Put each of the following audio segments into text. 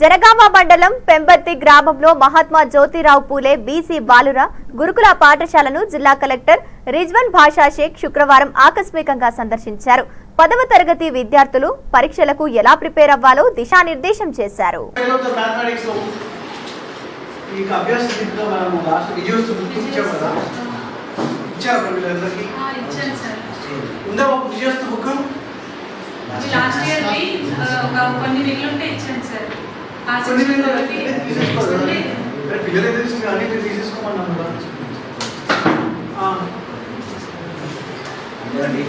జనగామ మండలం పెంబర్తి గ్రామంలో మహాత్మా జ్యోతిరావు పూలే బీసీ బాలుర గురుకుల పాఠశాలను జిల్లా కలెక్టర్ రిజ్వన్ భాషా షేక్ శుక్రవారం ఆకస్మికంగా సందర్శించారు. పదవ తరగతి విద్యార్థులు పరీక్షలకు ఎలా ప్రిపేర్ అవ్వాలో దిశానిర్దేశం చేశారు. Last book book last year ఒక కొన్ని మిగిలింటే ఇచ్చాను సార్. ఇవ్వండి.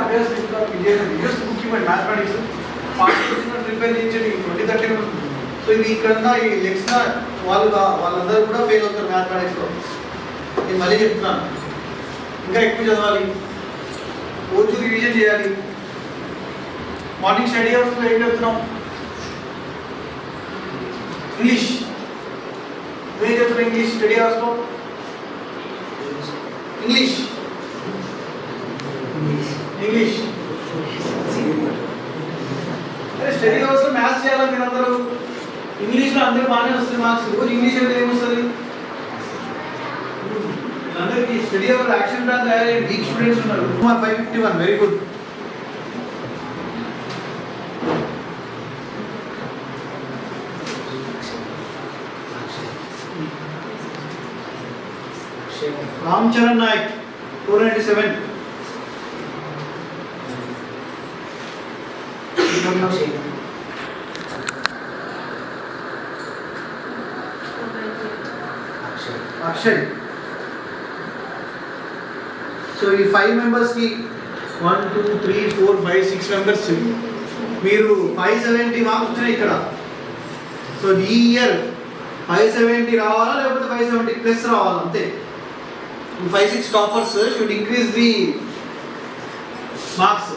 అభ్యాస రీతిలో విజయ విజయోత్సవ బుక్ ఇవ్వండి మ్యాథమెటిక్స్ పాఠ్య ప్రిపేర్ చేయించండి ట్వంటీ థర్టీ సో ఇది ఇక్కడ ఈ లెక్స్ వాళ్ళు వాళ్ళందరూ కూడా ఫెయిల్ అవుతారు మ్యాథమెటిక్స్లో నేను మళ్ళీ చెప్తున్నాను. ఇంకా ఎక్కువ చదవాలి. రోజు రివిజన్ చేయాలి. మార్నింగ్ స్టడీ అవర్స్లో ఏం చెప్తున్నాం ఇంగ్లీష్ నువ్వేం చెప్తున్నావు ఇంగ్లీష్ స్టడీ అవర్స్లో ఇంగ్లీష్ ఇంగ్లీష్ అరే స్టడీ అవర్స్లో మ్యాథ్స్ చేయాలి మీరు అందరూ ఇంగ్లీష్లో అందరూ బాగానే వస్తుంది మార్క్స్ రోజు ఇంగ్లీష్ అంటే ఏమొస్తుంది? అందరికీ స్టడీ అవర్ యాక్షన్ ప్లాన్ తయారయ్యే వీక్ స్టూడెంట్స్ ఉన్నారు. Five fifty one very good Ram Charan Nayak four ninety seven Akshay. So ఈ ఫైవ్ మెంబర్స్కి one two three four five six members మీరు ఫైవ్ సెవెంటీ మార్క్స్ వచ్చినాయి ఇక్కడ. సో ఈ year five seventy రావాలా లేకపోతే ఫైవ్ సెవెంటీ ప్లస్ రావాలా? అంతే. Five six toppers should increase the marks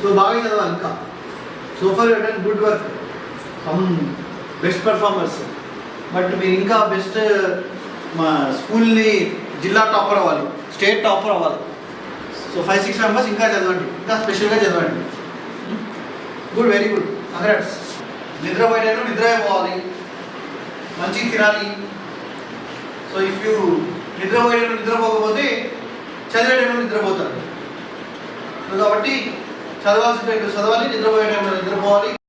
so బాగా చదవాలి ఇంకా. So for done good work some best performers but మీరు ఇంకా బెస్ట్ మా స్కూల్ని జిల్లా టాపర్ అవ్వాలి. స్టేట్ టాపర్ అవ్వాలి. సో ఫైవ్ సిక్స్ మెంబర్స్ ఇంకా చదవండి. ఇంకా స్పెషల్గా చదవండి. గుడ్ వెరీ గుడ్ కంగ్రాట్స్ నిద్రపోయేటప్పుడు నిద్ర పోవాలి మంచిగా తినాలి. సో ఇఫ్ యూ నిద్రపోయేటప్పుడు నిద్రపోకపోతే చదివేటప్పుడు నిద్రపోతారు. కాబట్టి చదవాల్సిన చదవాలి నిద్రపోయేటప్పుడు నిద్రపోవాలి.